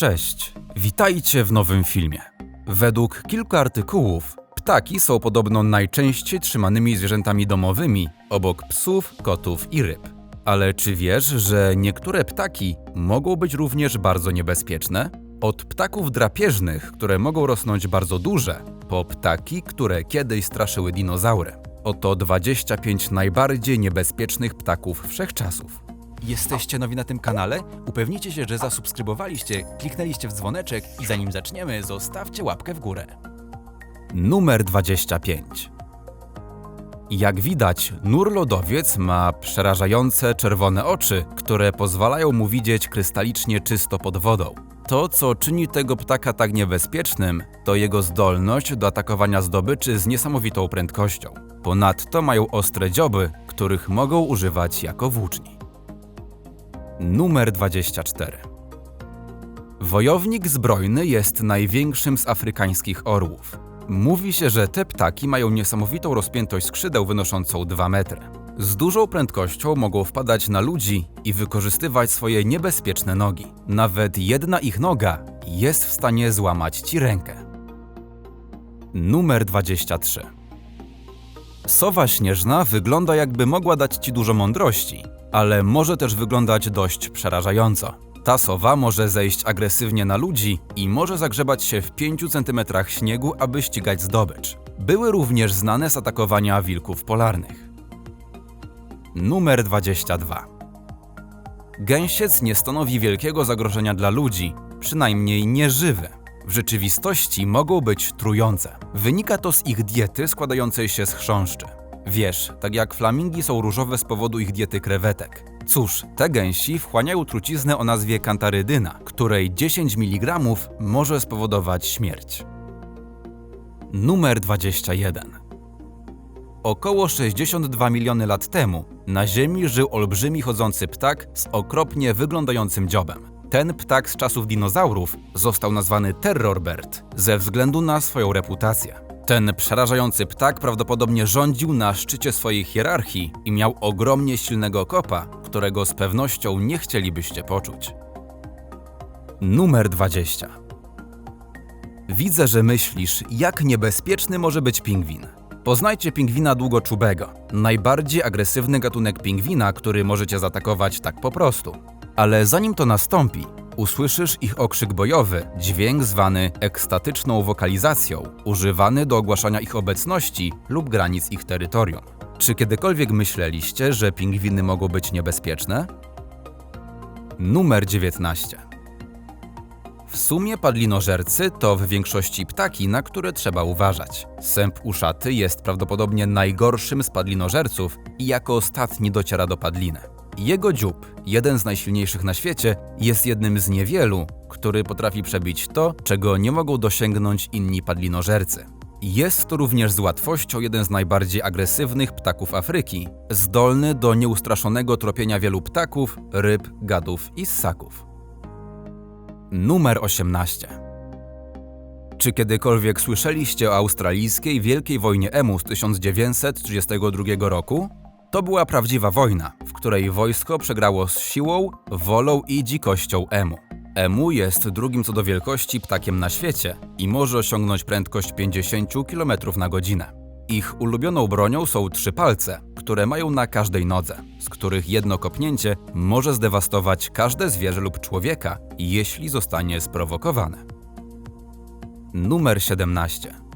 Cześć, witajcie w nowym filmie. Według kilku artykułów, ptaki są podobno najczęściej trzymanymi zwierzętami domowymi obok psów, kotów i ryb. Ale czy wiesz, że niektóre ptaki mogą być również bardzo niebezpieczne? Od ptaków drapieżnych, które mogą rosnąć bardzo duże, po ptaki, które kiedyś straszyły dinozaury. Oto 25 najbardziej niebezpiecznych ptaków wszechczasów. Jesteście nowi na tym kanale? Upewnijcie się, że zasubskrybowaliście, kliknęliście w dzwoneczek i zanim zaczniemy, zostawcie łapkę w górę. Numer 25. Jak widać, nur lodowiec ma przerażające czerwone oczy, które pozwalają mu widzieć krystalicznie czysto pod wodą. To, co czyni tego ptaka tak niebezpiecznym, to jego zdolność do atakowania zdobyczy z niesamowitą prędkością. Ponadto mają ostre dzioby, których mogą używać jako włóczni. Numer 24. Wojownik zbrojny jest największym z afrykańskich orłów. Mówi się, że te ptaki mają niesamowitą rozpiętość skrzydeł wynoszącą 2 metry. Z dużą prędkością mogą wpadać na ludzi i wykorzystywać swoje niebezpieczne nogi. Nawet jedna ich noga jest w stanie złamać ci rękę. Numer 23. Sowa śnieżna wygląda jakby mogła dać ci dużo mądrości, ale może też wyglądać dość przerażająco. Ta sowa może zejść agresywnie na ludzi i może zagrzebać się w 5 cm śniegu, aby ścigać zdobycz. Były również znane z atakowania wilków polarnych. Numer 22. Gęsiec nie stanowi wielkiego zagrożenia dla ludzi, przynajmniej nieżywy. W rzeczywistości mogą być trujące. Wynika to z ich diety składającej się z chrząszczy. Wiesz, tak jak flamingi są różowe z powodu ich diety krewetek. Cóż, te gęsi wchłaniają truciznę o nazwie kantarydyna, której 10 mg może spowodować śmierć. Numer 21. Około 62 miliony lat temu na Ziemi żył olbrzymi chodzący ptak z okropnie wyglądającym dziobem. Ten ptak z czasów dinozaurów został nazwany terrorbird ze względu na swoją reputację. Ten przerażający ptak prawdopodobnie rządził na szczycie swojej hierarchii i miał ogromnie silnego kopa, którego z pewnością nie chcielibyście poczuć. Numer 20. Widzę, że myślisz, jak niebezpieczny może być pingwin. Poznajcie pingwina długoczubego, najbardziej agresywny gatunek pingwina, który możecie zaatakować tak po prostu. Ale zanim to nastąpi, usłyszysz ich okrzyk bojowy, dźwięk zwany ekstatyczną wokalizacją, używany do ogłaszania ich obecności lub granic ich terytorium. Czy kiedykolwiek myśleliście, że pingwiny mogą być niebezpieczne? Numer 19. W sumie padlinożercy to w większości ptaki, na które trzeba uważać. Sęp uszaty jest prawdopodobnie najgorszym z padlinożerców i jako ostatni dociera do padliny. Jego dziób, jeden z najsilniejszych na świecie, jest jednym z niewielu, który potrafi przebić to, czego nie mogą dosięgnąć inni padlinożercy. Jest to również z łatwością jeden z najbardziej agresywnych ptaków Afryki, zdolny do nieustraszonego tropienia wielu ptaków, ryb, gadów i ssaków. Numer 18. Czy kiedykolwiek słyszeliście o australijskiej Wielkiej Wojnie Emu z 1932 roku? To była prawdziwa wojna, w której wojsko przegrało z siłą, wolą i dzikością emu. Emu jest drugim co do wielkości ptakiem na świecie i może osiągnąć prędkość 50 km na godzinę. Ich ulubioną bronią są trzy palce, które mają na każdej nodze, z których jedno kopnięcie może zdewastować każde zwierzę lub człowieka, jeśli zostanie sprowokowane. Numer 17.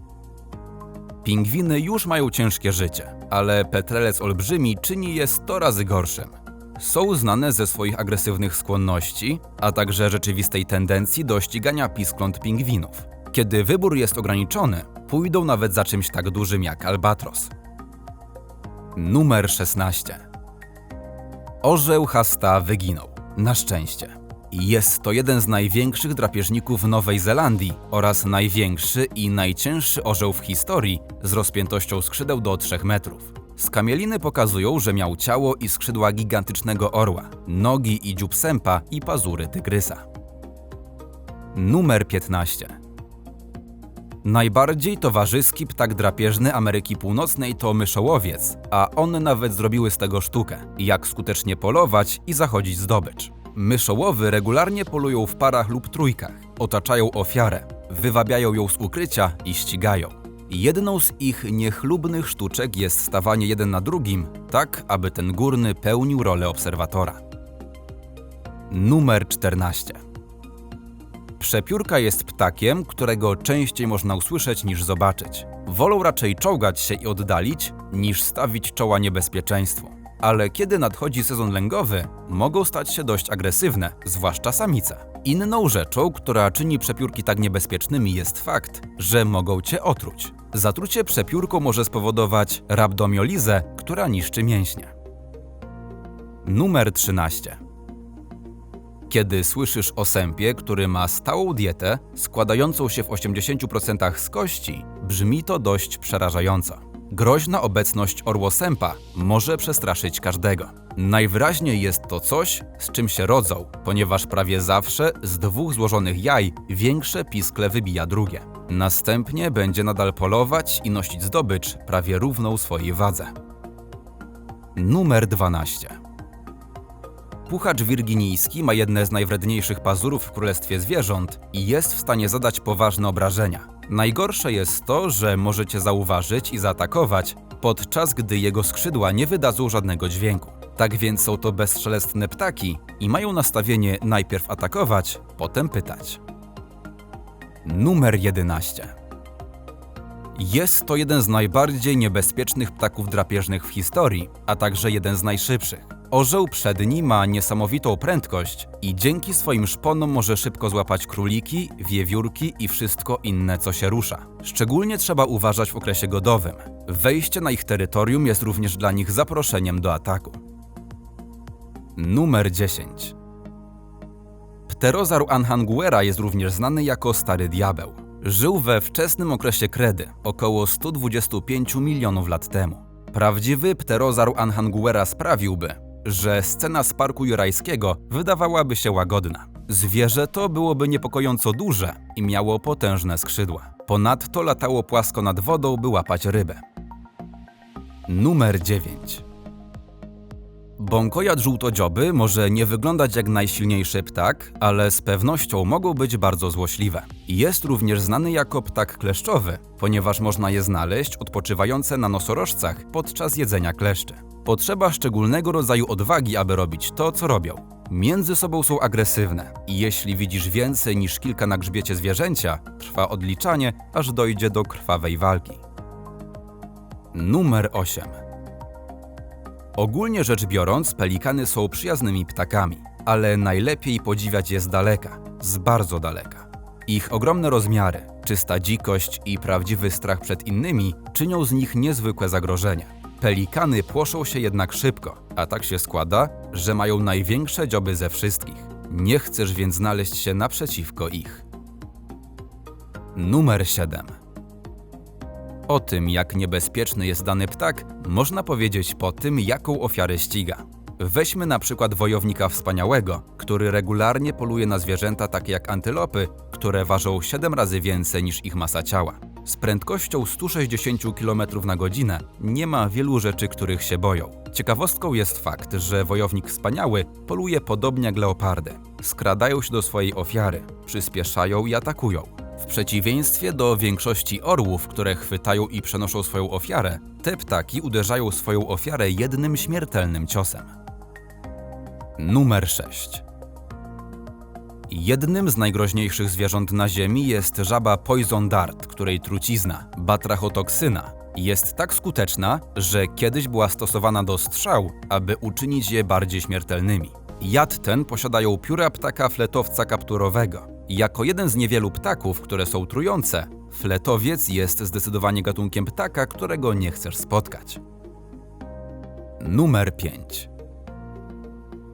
Pingwiny już mają ciężkie życie, ale petrelec olbrzymi czyni je 100 razy gorszym. Są znane ze swoich agresywnych skłonności, a także rzeczywistej tendencji do ścigania piskląt pingwinów. Kiedy wybór jest ograniczony, pójdą nawet za czymś tak dużym jak albatros. Numer 16. Orzeł Hasta wyginął. Na szczęście. Jest to jeden z największych drapieżników Nowej Zelandii oraz największy i najcięższy orzeł w historii z rozpiętością skrzydeł do 3 metrów. Skamieliny pokazują, że miał ciało i skrzydła gigantycznego orła, nogi i dziób sępa i pazury tygrysa. Numer 15. Najbardziej towarzyski ptak drapieżny Ameryki Północnej to myszołowiec, a one nawet zrobiły z tego sztukę, jak skutecznie polować i zachodzić zdobycz. Myszołowy regularnie polują w parach lub trójkach, otaczają ofiarę, wywabiają ją z ukrycia i ścigają. Jedną z ich niechlubnych sztuczek jest stawanie jeden na drugim, tak aby ten górny pełnił rolę obserwatora. Numer 14. Przepiórka jest ptakiem, którego częściej można usłyszeć niż zobaczyć. Wolą raczej czołgać się i oddalić, niż stawić czoła niebezpieczeństwu. Ale kiedy nadchodzi sezon lęgowy, mogą stać się dość agresywne, zwłaszcza samice. Inną rzeczą, która czyni przepiórki tak niebezpiecznymi jest fakt, że mogą cię otruć. Zatrucie przepiórką może spowodować rabdomiolizę, która niszczy mięśnie. Numer 13. Kiedy słyszysz o sępie, który ma stałą dietę składającą się w 80% z kości, brzmi to dość przerażająco. Groźna obecność orłosępa może przestraszyć każdego. Najwyraźniej jest to coś, z czym się rodzą, ponieważ prawie zawsze z dwóch złożonych jaj większe piskle wybija drugie. Następnie będzie nadal polować i nosić zdobycz prawie równą swojej wadze. Numer 12. Puchacz wirginijski ma jedne z najwredniejszych pazurów w królestwie zwierząt i jest w stanie zadać poważne obrażenia. Najgorsze jest to, że możecie zauważyć i zaatakować, podczas gdy jego skrzydła nie wydadzą żadnego dźwięku. Tak więc są to bezszelestne ptaki i mają nastawienie najpierw atakować, potem pytać. Numer 11. Jest to jeden z najbardziej niebezpiecznych ptaków drapieżnych w historii, a także jeden z najszybszych. Orzeł przedni ma niesamowitą prędkość i dzięki swoim szponom może szybko złapać króliki, wiewiórki i wszystko inne, co się rusza. Szczególnie trzeba uważać w okresie godowym. Wejście na ich terytorium jest również dla nich zaproszeniem do ataku. Numer 10. Pterozaur anhanguera jest również znany jako Stary Diabeł. Żył we wczesnym okresie kredy, około 125 milionów lat temu. Prawdziwy pterozaur anhanguera sprawiłby, że scena z parku jurajskiego wydawałaby się łagodna. Zwierzę to byłoby niepokojąco duże i miało potężne skrzydła. Ponadto latało płasko nad wodą, by łapać rybę. Numer 9. Bąkojad żółtodzioby może nie wyglądać jak najsilniejszy ptak, ale z pewnością mogą być bardzo złośliwe. Jest również znany jako ptak kleszczowy, ponieważ można je znaleźć odpoczywające na nosorożcach podczas jedzenia kleszczy. Potrzeba szczególnego rodzaju odwagi, aby robić to, co robią. Między sobą są agresywne i jeśli widzisz więcej niż kilka na grzbiecie zwierzęcia, trwa odliczanie, aż dojdzie do krwawej walki. Numer 8. Ogólnie rzecz biorąc, pelikany są przyjaznymi ptakami, ale najlepiej podziwiać je z daleka, z bardzo daleka. Ich ogromne rozmiary, czysta dzikość i prawdziwy strach przed innymi czynią z nich niezwykłe zagrożenie. Pelikany płoszą się jednak szybko, a tak się składa, że mają największe dzioby ze wszystkich. Nie chcesz więc znaleźć się naprzeciwko ich. Numer 7. O tym, jak niebezpieczny jest dany ptak, można powiedzieć po tym, jaką ofiarę ściga. Weźmy na przykład wojownika wspaniałego, który regularnie poluje na zwierzęta takie jak antylopy, które ważą 7 razy więcej niż ich masa ciała. Z prędkością 160 km na godzinę nie ma wielu rzeczy, których się boją. Ciekawostką jest fakt, że wojownik wspaniały poluje podobnie jak leopardy. Skradają się do swojej ofiary, przyspieszają i atakują. W przeciwieństwie do większości orłów, które chwytają i przenoszą swoją ofiarę, te ptaki uderzają swoją ofiarę jednym śmiertelnym ciosem. Numer 6. Jednym z najgroźniejszych zwierząt na Ziemi jest żaba poison dart, której trucizna, batrachotoksyna, jest tak skuteczna, że kiedyś była stosowana do strzał, aby uczynić je bardziej śmiertelnymi. Jad ten posiadają pióra ptaka fletowca kapturowego. Jako jeden z niewielu ptaków, które są trujące, fletowiec jest zdecydowanie gatunkiem ptaka, którego nie chcesz spotkać. Numer 5.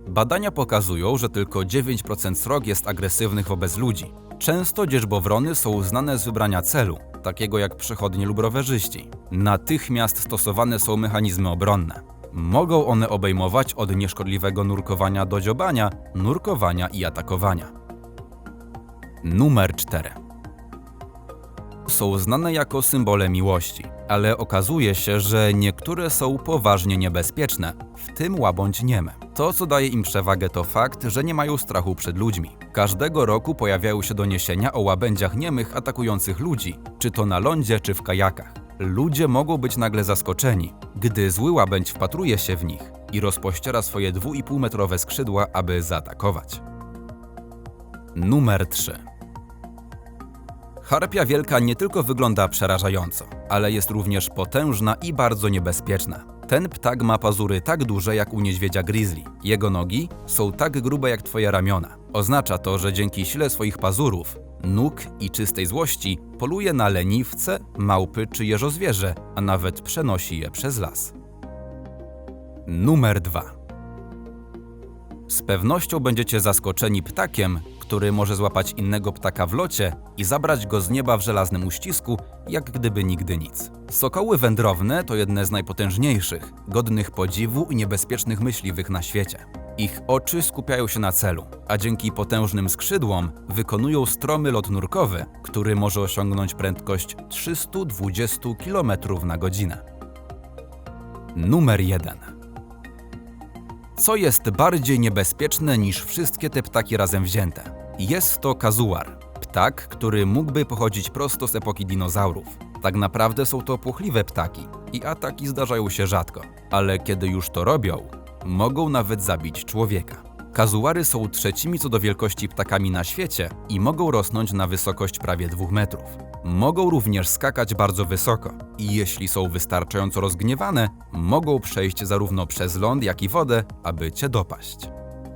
Badania pokazują, że tylko 9% srok jest agresywnych wobec ludzi. Często dzierżbowrony są znane z wybrania celu, takiego jak przechodnie lub rowerzyści. Natychmiast stosowane są mechanizmy obronne. Mogą one obejmować od nieszkodliwego nurkowania do dziobania, nurkowania i atakowania. Numer 4. Są znane jako symbole miłości, ale okazuje się, że niektóre są poważnie niebezpieczne, w tym łabądź niemy. To, co daje im przewagę, to fakt, że nie mają strachu przed ludźmi. Każdego roku pojawiają się doniesienia o łabędziach niemych atakujących ludzi, czy to na lądzie, czy w kajakach. Ludzie mogą być nagle zaskoczeni, gdy zły łabędź wpatruje się w nich i rozpościera swoje 2,5-metrowe skrzydła, aby zaatakować. Numer 3. Harpia wielka nie tylko wygląda przerażająco, ale jest również potężna i bardzo niebezpieczna. Ten ptak ma pazury tak duże jak u niedźwiedzia grizzly. Jego nogi są tak grube jak twoje ramiona. Oznacza to, że dzięki sile swoich pazurów, nóg i czystej złości poluje na leniwce, małpy czy jeżozwierzę, a nawet przenosi je przez las. Numer 2. Z pewnością będziecie zaskoczeni ptakiem, który może złapać innego ptaka w locie i zabrać go z nieba w żelaznym uścisku, jak gdyby nigdy nic. Sokoły wędrowne to jedne z najpotężniejszych, godnych podziwu i niebezpiecznych myśliwych na świecie. Ich oczy skupiają się na celu, a dzięki potężnym skrzydłom wykonują stromy lot nurkowy, który może osiągnąć prędkość 320 km na godzinę. Numer 1. Co jest bardziej niebezpieczne niż wszystkie te ptaki razem wzięte? Jest to kazuar. Ptak, który mógłby pochodzić prosto z epoki dinozaurów. Tak naprawdę są to płochliwe ptaki i ataki zdarzają się rzadko, ale kiedy już to robią, mogą nawet zabić człowieka. Kazuary są trzecimi co do wielkości ptakami na świecie i mogą rosnąć na wysokość prawie 2 metrów. Mogą również skakać bardzo wysoko i jeśli są wystarczająco rozgniewane, mogą przejść zarówno przez ląd, jak i wodę, aby cię dopaść.